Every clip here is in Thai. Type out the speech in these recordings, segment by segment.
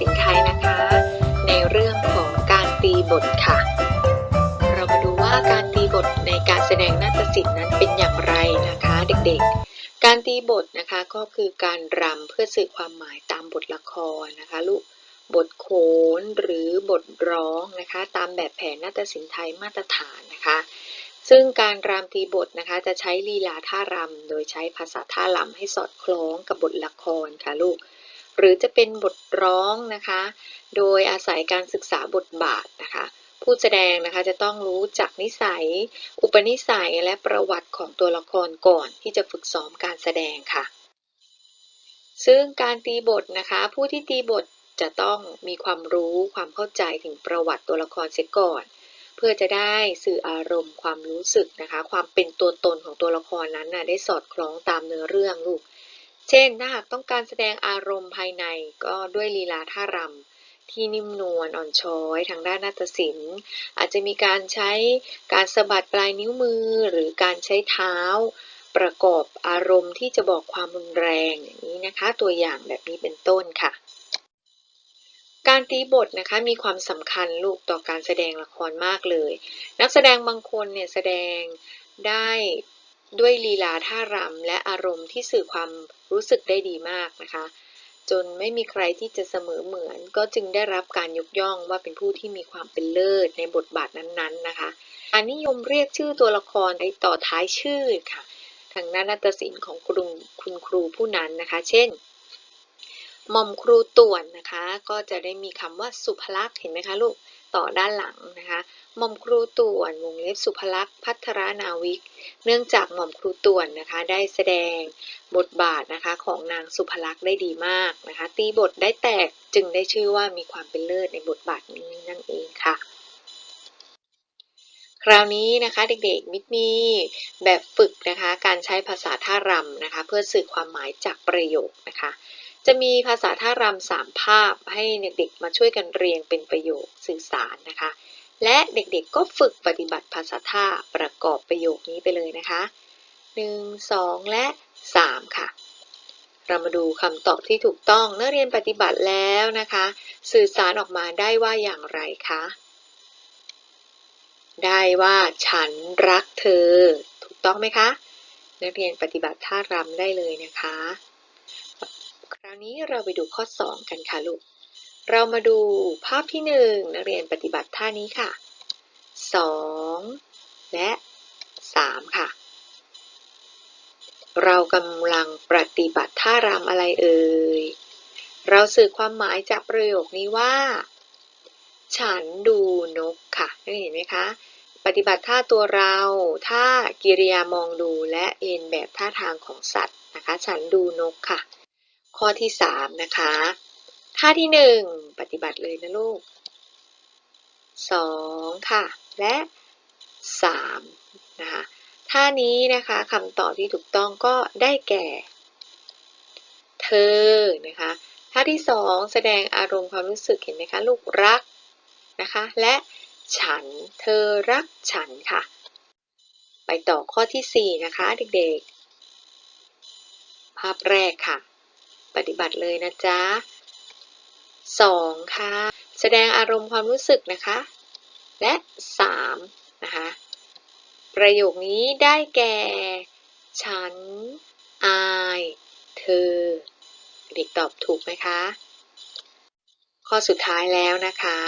ศิลป์ไทยนะคะ ในเรื่องของการตีบทค่ะ เรามาดูว่าการตีบทในการแสดงนาฏศิลป์นั้นเป็นอย่างไรนะคะเด็กๆ การตีบทนะคะก็คือการรำเพื่อสื่อความหมายตามบทละครนะคะลูกบทโขนหรือบทร้องนะคะตามแบบแผนนาฏศิลป์ไทยมาตรฐานนะคะ ซึ่งการรำตีบทนะคะจะใช้ลีลาท่ารำโดยใช้ภาษาท่ารำให้สอดคล้องกับบทละครค่ะลูก หรือจะเป็นบทร้องนะคะ โดยอาศัยการศึกษาบทบาทนะคะ ผู้แสดงนะคะจะต้องรู้จักนิสัย อุปนิสัยและประวัติของตัวละครก่อนที่จะฝึกซ้อมการแสดงค่ะ ซึ่งการตีบทนะคะ ผู้ที่ตีบทจะต้องมีความรู้ความเข้าใจถึงประวัติตัวละครเสียก่อน เพื่อจะได้สื่ออารมณ์ความรู้สึกนะคะ ความเป็นตัวตนของตัวละครนั้นนะได้สอดคล้องตามเนื้อเรื่องลูก เช่น ถ้าหากต้องการแสดงอารมณ์ภายในก็ด้วยลีลาท่ารำที่นิ่มนวลอ่อนช้อยทางด้านนาฏศิลป์ อาจจะมีการใช้การสะบัดปลายนิ้วมือ หรือการใช้เท้า ประกอบอารมณ์ที่จะบอกความรุนแรงอย่างนี้นะคะ ตัวอย่างแบบนี้เป็นต้นค่ะการตีบทนะคะมีความสำคัญลูกต่อการแสดงละครมากเลย นักแสดงบางคนเนี่ยแสดงได้ ด้วยลีลาท่ารำและอารมณ์ที่สื่อความรู้สึกได้ดีมากนะคะ จนไม่มีใครที่จะเสมอเหมือน ก็จึงได้รับการยกย่องว่าเป็นผู้ที่มีความเป็นเลิศในบทบาทนั้นๆนะคะอานิยมเรียกชื่อตัวละครต่อท้ายชื่อค่ะ ทางด้านนาฏศิลป์ของครูคุณครูผู้นั้นนะคะ เช่นหม่อมครูต่วนนะคะ ก็จะได้มีคำว่าสุภลักษณ์เห็นไหมคะลูก ต่อด้านหลังนะคะหม่อมครูต่วนวงเล็บสุภลักษณ์พัทรนาวิก เนื่องจากหม่อมครูต่วนนะคะได้แสดงบทบาทนะคะของนางสุภลักษณ์ได้ดีมากนะคะตีบทได้แตกจึงได้ชื่อว่ามีความเป็นเลิศในบทบาทนี้นั่นเองค่ะ คราวนี้นะคะเด็กๆมิดมีแบบฝึกนะคะการใช้ภาษาท่ารำนะคะเพื่อสื่อความหมายจากประโยคนะคะ จะมีภาษาท่ารำสามภาพให้เด็กๆมาช่วยกันเรียงเป็นประโยคสื่อสารนะคะ และเด็กๆก็ฝึกปฏิบัติภาษาท่าประกอบประโยคนี้ไปเลยนะคะ 1 2 และ 3 ค่ะ เรามาดูคำตอบที่ถูกต้องเมื่อเรียนปฏิบัติแล้วนะคะ สื่อสารออกมาได้ว่าอย่างไรคะได้ว่าฉันรักเธอ ถูกต้องไหมคะ นักเรียนปฏิบัติท่ารำได้เลยนะคะ คราวนี้เราไปดูข้อ 2 กันค่ะลูก เรามาดูภาพที่ 1 นักเรียนปฏิบัติท่านี้ค่ะ 2 และ 3 ค่ะ เรากำลังปฏิบัติท่ารำอะไรเอ่ย เราสื่อความหมายจากประโยคนี้ว่า ฉันดูนกค่ะได้เห็นไหมคะ ปฏิบัติท่าตัวเราท่ากิริยามองดูและเลียนแบบท่าทางของสัตว์นะคะ ฉันดูนกค่ะ ข้อที่3นะคะท่าที่1ปฏิบัติเลยนะลูก2ค่ะ และ3นะคะท่านี้นะคะคำตอบที่ถูกต้องก็ได้แก่ เธอนะคะท่าที่2แสดงอารมณ์ความรู้สึกเห็นไหมคะลูกรักนะคะและฉันเธอรักฉันค่ะ ไปต่อข้อที่ 4 นะคะเด็กๆ ภาพแรกค่ะ ปฏิบัติเลยนะจ๊ะ 2 ค่ะ แสดงอารมณ์ความรู้สึกนะคะ และ 3 นะคะ ประโยคนี้ได้แก่ ฉัน อาย เธอ เด็กตอบถูกไหมคะ ข้อสุดท้ายแล้วนะคะ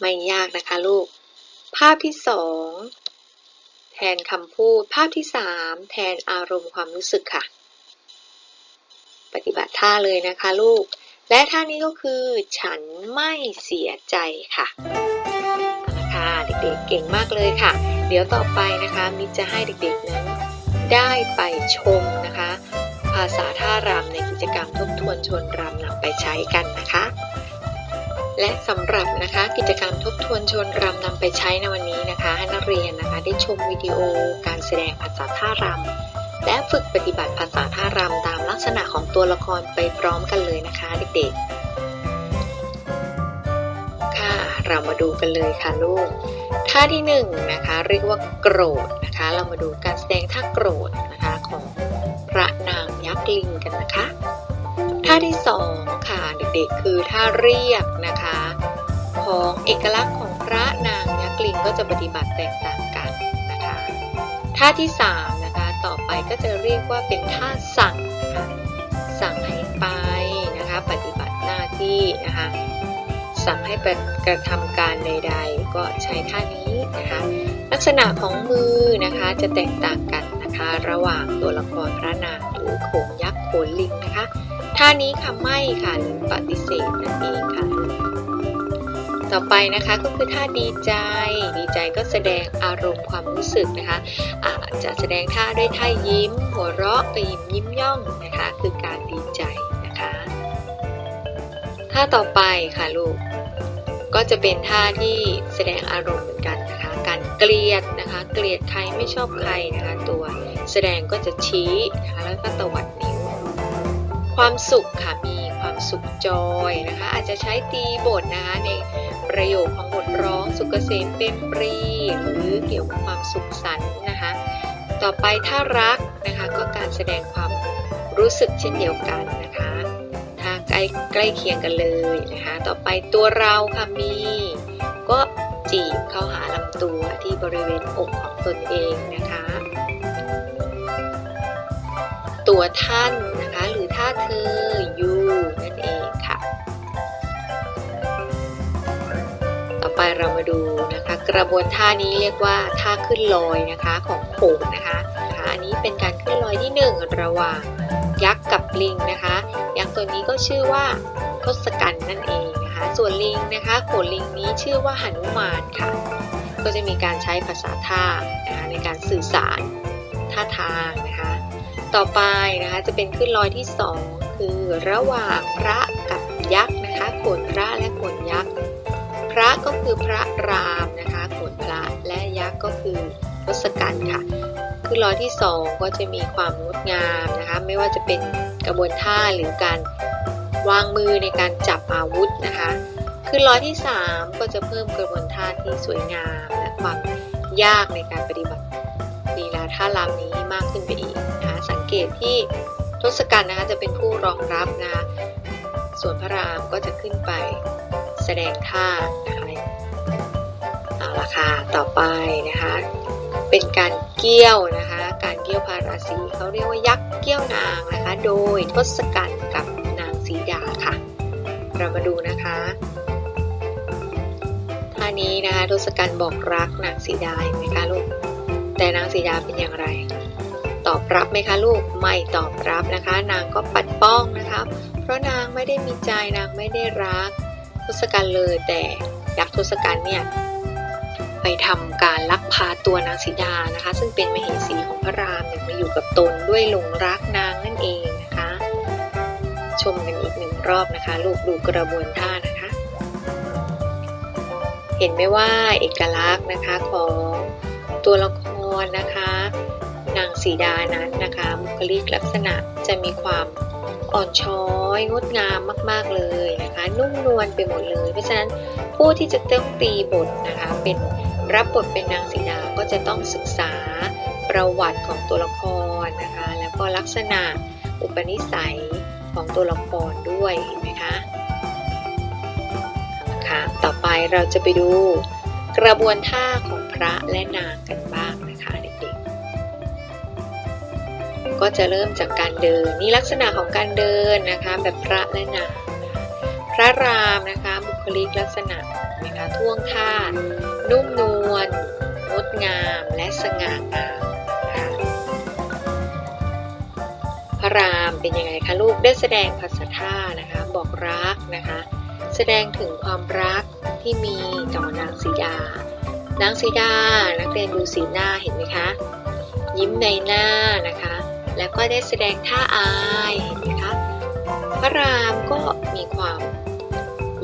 ไม่ยากนะคะลูก ภาพที่ 2 แทนคำพูด ภาพที่ 3 แทนอารมณ์ความรู้สึกค่ะ ปฏิบัติท่าเลยนะคะลูก และท่านี้ก็คือ ฉันไม่เสียใจค่ะนะคะเด็กๆเก่งมากเลยค่ะ เดี๋ยวต่อไปนะคะมิตรจะให้เด็กๆนั้นได้ไปชมนะคะ ภาษาท่ารำในกิจกรรมทบทวนชวนรำนำไปใช้กันนะคะ และสำหรับนะคะกิจกรรมทบทวนชวนรำนำไปใช้ในวันนี้นะคะให้นักเรียนนะคะได้ชมวิดีโอการแสดงภาษาท่ารำ และฝึกปฏิบัติภาษาท่ารำตามลักษณะของตัวละครไปพร้อมกันเลยนะคะเด็กๆ ค่ะ เรามาดูกันเลยค่ะลูก ท่าที่หนึ่งนะคะเรียกว่าโกรธนะคะ เรามาดูการแสดงท่าโกรธนะคะของพระนางยักษ์ลิงกันนะคะ ท่าที่สองค่ะเด็กๆ คือท่าเรียกนะคะ ของเอกลักษณ์ของพระนางยักษ์ลิงก็จะปฏิบัติแตกต่างกันนะคะ ท่าที่สามนะคะ ต่อไปก็จะเรียกว่าเป็นท่าสั่งนะคะสั่งให้ไปนะคะ ปฏิบัติหน้าที่นะคะ สั่งให้ไปกระทำการใด ๆ ก็ใช้ท่านี้นะคะ ลักษณะของมือนะคะจะแตกต่างกันนะคะ ระหว่างตัวละครพระนางหรือโขงยักษ์โขนลิงนะคะ ท่านี้คำไม่ค่ะหรือปฏิเสธนั่นเองค่ะ ต่อไปนะคะก็คือท่าดีใจ ดีใจก็แสดงอารมณ์ความรู้สึกนะคะอาจจะแสดงท่าด้วยท่ายิ้ม หัวเราะกระยิมยิ้มย่องนะคะ คือการดีใจนะคะท่าต่อไปค่ะลูกก็จะเป็นท่าที่แสดงอารมณ์เหมือนกันนะคะ การเกลียดนะคะ เกลียดใครไม่ชอบใครนะคะ ตัวแสดงก็จะชี้นะคะแล้วก็ตวัดนิ้ว ความสุขค่ะมีความสุขจอยนะคะ อาจจะใช้ตีบทนะคะใน ประโยคของบทร้องสุกเกษมเป็นปรี หรือเกี่ยวกับความสุขสันต์นะคะ ต่อไปถ้ารักนะคะก็การแสดงความรู้สึกเช่นเดียวกันนะคะ ถ้าใกล้ใกล้เคียงกันเลยนะคะ ต่อไปตัวเราค่ะมี ก็จีบเข้าหาลำตัวที่บริเวณอกของตนเองนะคะ ตัวท่านนะคะหรือท่าเธออยู่นั่นเองค่ะ เรามาดูนะคะ กระบวนท่านี้เรียกว่าท่าขึ้นลอยนะคะของโขงนะคะนะคะอันนี้เป็นการขึ้นลอยที่หนึ่งระหว่างยักษ์กับลิงนะคะยักษ์ตัวนี้ก็ชื่อว่าทศกัณฐ์นั่นเองนะคะ ส่วนลิงนะคะโขนลิงนี้ชื่อว่าหนุมานค่ะ ก็จะมีการใช้ภาษาท่านะคะในการสื่อสารท่าทางนะคะ ต่อไปนะคะจะเป็นขึ้นลอยที่สองคือระหว่างพระกับยักษ์นะคะโขนพระและโขนยักษ์ ระก็คือพระรามนะคะขนพระและยักษ์ก็คือทศกัณฐ์ค่ะขึ้นลอยที่สองก็จะมีความงดงามนะคะ ไม่ว่าจะเป็นกระบวนท่าหรือการวางมือในการจับอาวุธนะคะขึ้นลอยที่สามก็จะเพิ่มกระบวนท่าที่สวยงามและความยากในการปฏิบัติลีลาท่ารำนี้มากขึ้นไปอีกนะคะสังเกตที่ทศกัณฐ์นะคะจะเป็นผู้รองรับนะคะส่วนพระรามก็จะขึ้นไป ดงท่านะคะเอาละค่ะต่อไปนะคะ เป็นการเกี้ยวนะคะ การเกี้ยวพาราสีเขาเรียกว่ายักษ์เกี้ยวนางนะคะ โดยทศกัณฐ์กับนางสีดาค่ะ เรามาดูนะคะท่านี้นะคะทศกัณฐ์บอกรักนางสีดาเห็นไหมคะลูกแต่นางสีดาเป็นอย่างไรตอบรับไหมคะลูกไม่ตอบรับนะคะ นางก็ปัดป้องนะคะ เพราะนางไม่ได้มีใจนางไม่ได้รัก ทศกัณฐ์เลยแต่ยักษ์ทศกัณฐ์เนี่ยไปทำการลักพาตัวนางสีดานะคะ ซึ่งเป็นมเหสีของพระรามเนี่ยมาอยู่กับตนด้วยหลงรักนางนั่นเองนะคะ ชมกันอีกหนึ่งรอบนะคะ ลูกดูกระบวนท่านะคะ เห็นไหมว่าเอกลักษณ์นะคะของตัวละครนะคะ นางสีดานั้นนะคะบุคลิกลักษณะจะมีความ อ่อนช้อยงดงามมาก ๆเลยนะคะ นุ่มนวลไปหมดเลย เพราะฉะนั้นผู้ที่จะต้องตีบทนะคะเป็นรับบทเป็นนางสีดาก็จะต้องศึกษาประวัติของตัวละครนะคะ แล้วก็ลักษณะอุปนิสัยของตัวละครด้วยเห็นไหมคะคะต่อไปเราจะไปดูกระบวนท่าของพระและนางกันบ้าง ก็จะเริ่มจากการเดิน นี่ลักษณะของการเดินนะคะแบบพระและนางพระรามนะคะบุคลิกลักษณะนะคะท่วงท่านุ่มนวลงดงามและสง่างามนะคะพระรามเป็นยังไงคะลูกได้แสดงภาษาท่านะคะบอกรักนะคะ แสดงถึงความรักที่มีต่อนางสีดา นางสีดานักเรียนดูสีหน้าเห็นไหมคะ ยิ้มในหน้านะคะ แล้วก็ได้แสดงท่าอายเห็นไหมคะพระรามก็มีความ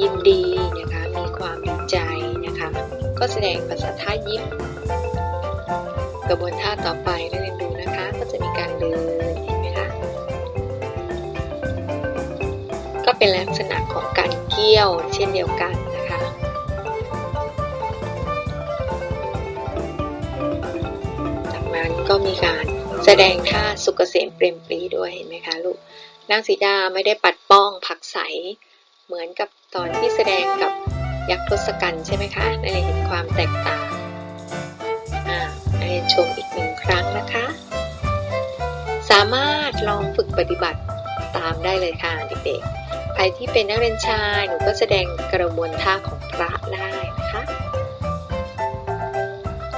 ยินดีนะคะมีความดีใจนะคะ ก็แสดงภาษาท่ายิ้มกระบวนท่าต่อไปนักเรียนดูนะคะก็จะมีการเดินเห็นไหมคะก็เป็นลักษณะของการเกี่ยวเช่นเดียวกันนะคะจากนั้นก็มีการ แสดงท่าสุกเกษมเปรมปรีด้วยเห็นไหมคะลูกนางสีดาไม่ได้ปัดป้องผักใส เหมือนกับตอนที่แสดงกับยักษ์ทศกัณฐ์ใช่ไหมคะนักเรียนเห็นความแตกต่างอ่านักเรียนชมอีกหนึ่งครั้งนะคะ สามารถลองฝึกปฏิบัติตามได้เลยค่ะเด็กๆ ใครที่เป็นนักเรียนชายหนูก็แสดงกระบวนท่าของพระได้นะคะ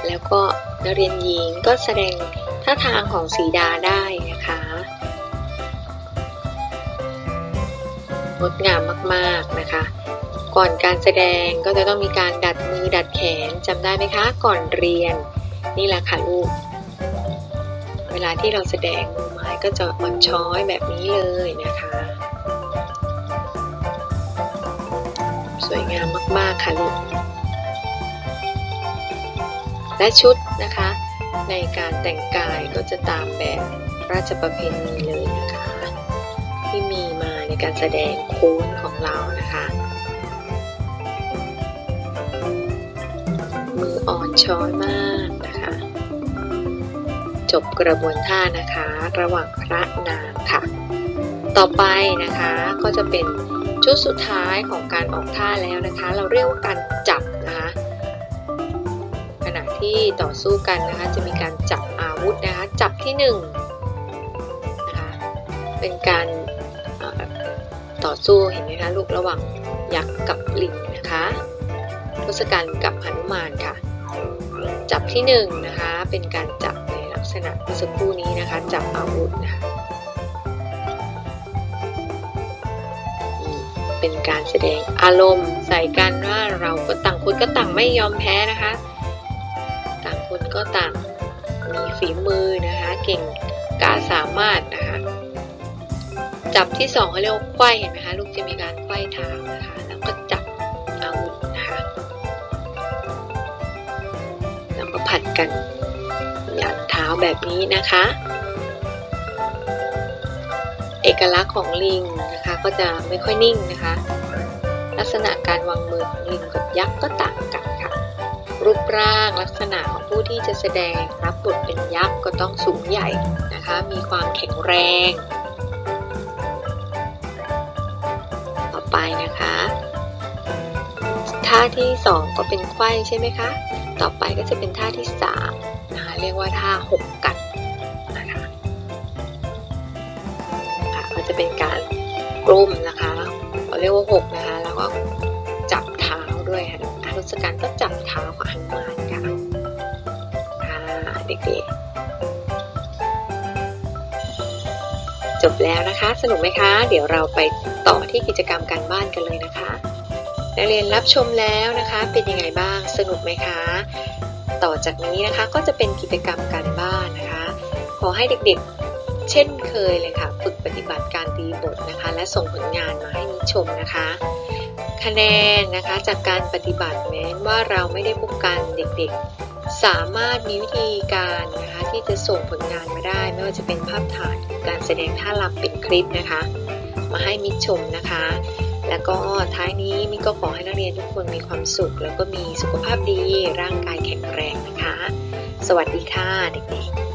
แล้วก็นักเรียนหญิงก็แสดง ท่าทางของสีดาได้นะคะงดงามมากๆนะคะ ก่อนการแสดงก็จะต้องมีการดัดมือดัดแขนจำได้ไหมคะ ก่อนเรียนนี่แหละค่ะลูก เวลาที่เราแสดงมือไม้ก็จะอ่อนช้อยแบบนี้เลยนะคะ สวยงามมากๆค่ะลูกและชุดนะคะ ในการแต่งกายก็จะตามแบบราชประเพณีเลยนะคะ ที่มีมาในการแสดงโค้นของเรานะคะ มืออ่อนช้อยมากนะคะ จบกระบวนท่านะคะ ระหว่างพระนางค่ะ ต่อไปนะคะก็จะเป็นชุดสุดท้ายของการออกท่าแล้วนะคะ เราเรียกว่าการจับนะคะขณะ ที่ต่อสู้กันนะคะ จะมีการจับอาวุธนะคะ จับที่หนึ่งนะคะ เป็นการต่อสู้เห็นไหมคะลูกระหว่างยักษ์กับลิงนะคะทศกัณฐ์กับหนุมานค่ะ จับที่หนึ่งนะคะ เป็นการจับในลักษณะเมื่อสักครู่นี้นะคะ จับอาวุธนะคะเป็นการแสดงอารมณ์ใส่กันว่าเราก็ต่างคนก็ต่างไม่ยอมแพ้นะคะ ก็ต่างมีฝีมือนะคะเก่งกาสามารถนะคะจับที่สองเขาเรียกว่าไขว้เห็นไหมคะลูกจะมีการไขว้เท้านะคะแล้วก็จับอาวุธนะคะแล้วก็ผัดกันยันเท้าแบบนี้นะคะ เอกลักษณ์ของลิงนะคะก็จะไม่ค่อยนิ่งนะคะ ลักษณะการวางมือของลิงกับยักษ์ก็ต่าง รูปร่างลักษณะของผู้ที่จะแสดงรับบทเป็นยักษ์ก็ต้องสูงใหญ่นะคะ มีความแข็งแรง ต่อไปนะคะท่าที่สองก็เป็นไข้ใช่ไหมคะ ต่อไปก็จะเป็นท่าที่สามนะคะเรียกว่าท่าหกกัดนะคะค่ะก็จะเป็นการกลุ่มนะคะเราเรียกว่าหกนะคะ แล้วก็จับเท้าด้วยค่ะอารุษการก็ จบแล้วนะคะ สนุกไหมคะ เดี๋ยวเราไปต่อที่กิจกรรมการบ้านกันเลยนะคะ นักเรียนรับชมแล้วนะคะ เป็นยังไงบ้าง สนุกไหมคะ ต่อจากนี้นะคะก็จะเป็นกิจกรรมการบ้านนะคะ ขอให้เด็กๆ เช่นเคยเลยค่ะ ฝึกปฏิบัติการตีบทนะคะ และส่งผลงานมาให้นิชมนะคะ คะแนนนะคะจากการปฏิบัติแม้ว่าเราไม่ได้พบกันเด็กๆ สามารถมีวิธีการนะคะที่จะส่งผลงานมาได้ ไม่ว่าจะเป็นภาพถ่ายการแสดงท่ารำเป็นคลิปนะคะ มาให้มิชมนะคะ แล้วก็ท้ายนี้มิก็ขอให้นักเรียนทุกคนมีความสุข แล้วก็มีสุขภาพดีร่างกายแข็งแรงนะคะ สวัสดีค่ะเด็กๆ